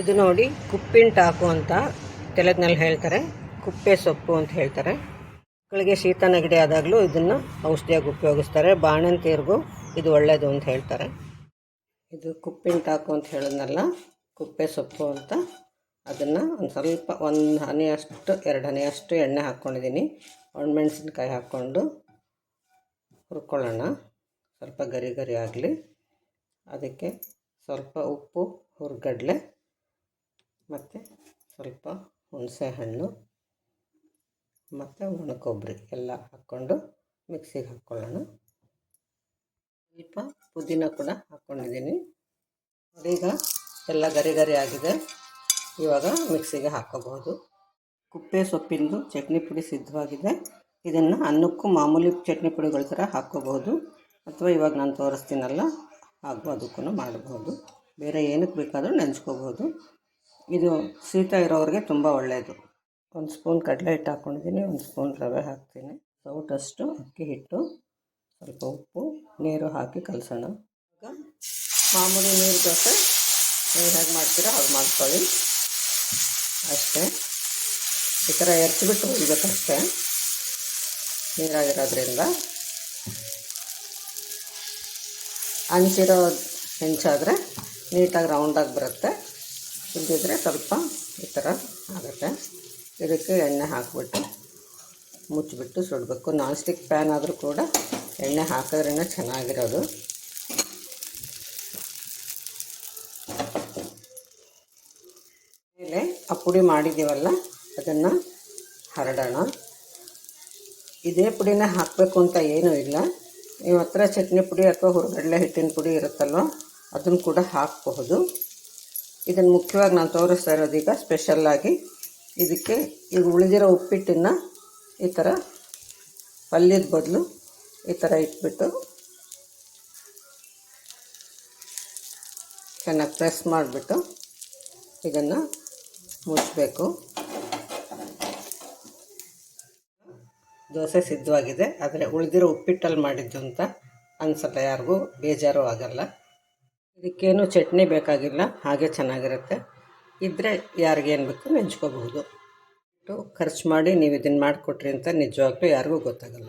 ಇದು ನೋಡಿ, ಕುಪ್ಪಿನ ಟಾಕು ಅಂತ ತೆಲುಗಿನಲ್ಲಿ ಹೇಳ್ತಾರೆ. ಕುಪ್ಪೆ ಸೊಪ್ಪು ಅಂತ ಹೇಳ್ತಾರೆ. ಮಕ್ಕಳಿಗೆ ಶೀತ ನೆಗಡಿ ಆದಾಗಲೂ ಇದನ್ನು ಔಷಧಿಯಾಗಿ ಉಪಯೋಗಿಸ್ತಾರೆ. ಬಾಣಂತಿಯರಿಗೂ ಇದು ಒಳ್ಳೆಯದು ಅಂತ ಹೇಳ್ತಾರೆ. ಇದು ಕುಪ್ಪಿನ ಟಾಕು ಅಂತ ಹೇಳಿದ್ನಲ್ಲ, ಕುಪ್ಪೆ ಸೊಪ್ಪು ಅಂತ. ಅದನ್ನು ಒಂದು ಸ್ವಲ್ಪ, ಒಂದು ಹನಿಯಷ್ಟು, ಎರಡು ಹನಿಯಷ್ಟು ಎಣ್ಣೆ ಹಾಕ್ಕೊಂಡಿದ್ದೀನಿ ಒಣಮೆಣಸಿನ್ಕಾಯಿ ಹಾಕ್ಕೊಂಡು ಹುರ್ಕೊಳ್ಳೋಣ. ಸ್ವಲ್ಪ ಗರಿ ಗರಿ ಆಗಲಿ. ಅದಕ್ಕೆ ಸ್ವಲ್ಪ ಉಪ್ಪು, ಹುರ್ಗಡ್ಲೆ ಮತ್ತು ಸ್ವಲ್ಪ ಹುಣಸೆ ಹಣ್ಣು ಮತ್ತು ಒಣ ಕೊಬ್ಬರಿ ಎಲ್ಲ ಹಾಕ್ಕೊಂಡು ಮಿಕ್ಸಿಗೆ ಹಾಕ್ಕೊಳ್ಳೋಣ ಸ್ವಲ್ಪ ಪುದೀನ ಕೂಡ ಹಾಕ್ಕೊಂಡಿದ್ದೀನಿ ಈಗ ಎಲ್ಲ ಗರಿ ಗರಿ ಆಗಿದೆ. ಇವಾಗ ಮಿಕ್ಸಿಗೆ ಹಾಕೋಬಹುದು. ಕುಪ್ಪೆ ಸೊಪ್ಪಿಂದು ಚಟ್ನಿ ಪುಡಿ ಸಿದ್ಧವಾಗಿದೆ. ಇದನ್ನು ಅನ್ನಕ್ಕೂ ಮಾಮೂಲಿ ಚಟ್ನಿ ಪುಡಿಗಳ ಥರ ಹಾಕ್ಕೋಬಹುದು ಅಥವಾ ಇವಾಗ ನಾನು ತೋರಿಸ್ತೀನಲ್ಲ, ಹಾಗೂ ಅದಕ್ಕೂ ಮಾಡಬಹುದು. ಬೇರೆ ಏನಕ್ಕೆ ಬೇಕಾದರೂ ನೆಂಚ್ಕೋಬೋದು ಇದು ಶೀತ ಇರೋರಿಗೆ ತುಂಬ ಒಳ್ಳೆಯದು ಒಂದು ಸ್ಪೂನ್ ಕಡಲೆ ಹಿಟ್ಟು ಹಾಕ್ಕೊಂಡಿದ್ದೀನಿ ಒಂದು ಸ್ಪೂನ್ ರವೆ ಹಾಕ್ತೀನಿ. ಸೌಟಷ್ಟು ಅಕ್ಕಿ ಹಿಟ್ಟು, ಸ್ವಲ್ಪ ಉಪ್ಪು, ನೀರು ಹಾಕಿ ಕಲಸೋಣ. ಈಗ ಮಾಮೂಲಿ ನೀರು ದೋಸೆ ನೀವು ಹೇಗೆ ಮಾಡ್ತೀರೋ ಹಾಗೆ ಮಾಡ್ಕೊಳ್ಳಿ. ಅಷ್ಟೇ. ಈ ಥರ ಎರ್ಚಿಬಿಟ್ಟು ಹೊಡಿಬೇಕಷ್ಟೇ ನೀರಾಗಿರೋದ್ರಿಂದ. ಹಂಚಿರೋ ಹೆಂಚಾದರೆ ನೀಟಾಗಿ ರೌಂಡಾಗಿ ಬರುತ್ತೆ. ಇಲ್ಲದಿದ್ದರೆ ಸ್ವಲ್ಪ ಈ ಥರ ಆಗುತ್ತೆ. ಇದಕ್ಕೆ ಎಣ್ಣೆ ಹಾಕಿಬಿಟ್ಟು ಮುಚ್ಚಿಬಿಟ್ಟು ಸುಡಬೇಕು. ನಾನ್ ಸ್ಟಿಕ್ ಪ್ಯಾನ್ ಆದರೂ ಕೂಡ ಎಣ್ಣೆ ಹಾಕಿದ್ರೇ ಚೆನ್ನಾಗಿರೋದು. ಮೇಲೆ ಆ ಪುಡಿ ಮಾಡಿದ್ದೀವಲ್ಲ, ಅದನ್ನು ಹರಡೋಣ. ಇದೇ ಪುಡಿನ ಹಾಕಬೇಕು ಅಂತ ಏನೂ ಇಲ್ಲ. ನೀವು ಹತ್ರ ಚಟ್ನಿ ಪುಡಿ ಅಥವಾ ಹುರುಗಡಲೆ ಹಿಟ್ಟಿನ ಪುಡಿ ಇರುತ್ತಲ್ವ, ಅದನ್ನು ಕೂಡ ಹಾಕಬಹುದು. ಇದನ್ನು ಮುಖ್ಯವಾಗಿ ನಾನು ತೋರಿಸ್ತಾ ಇರೋದೀಗ ಸ್ಪೆಷಲ್ಲಾಗಿ ಇದಕ್ಕೆ ಈಗ ಉಳಿದಿರೋ ಉಪ್ಪಿಟ್ಟನ್ನು ಈ ಥರ ಪಲ್ಯದ ಬದಲು ಈ ಥರ ಇಟ್ಬಿಟ್ಟು ಚೆನ್ನಾಗಿ ಪ್ರೆಸ್ ಮಾಡಿಬಿಟ್ಟು ಇದನ್ನು ಮುಚ್ಚಬೇಕು. ದೋಸೆ ಸಿದ್ಧವಾಗಿದೆ, ಆದರೆ ಉಳಿದಿರೋ ಉಪ್ಪಿಟ್ಟಲ್ಲಿ ಮಾಡಿದ್ದು ಅಂತ ಅನ್ಸುತ್ತೆ, ಯಾರಿಗೂ ಬೇಜಾರು ಆಗಲ್ಲ. ಇದಕ್ಕೇನು ಚಟ್ನಿ ಬೇಕಾಗಿಲ್ಲ, ಹಾಗೆ ಚೆನ್ನಾಗಿರುತ್ತೆ. ಇದ್ದರೆ ಯಾರಿಗೇನು ಬೇಕು ನೆಂಚ್ಕೋಬಹುದು ಖರ್ಚು ಮಾಡಿ ನೀವು ಇದನ್ನು ಮಾಡಿಕೊಟ್ರಿ ಅಂತ ನಿಜವಾಗ್ಲೂ ಯಾರಿಗೂ ಗೊತ್ತಾಗಲ್ಲ.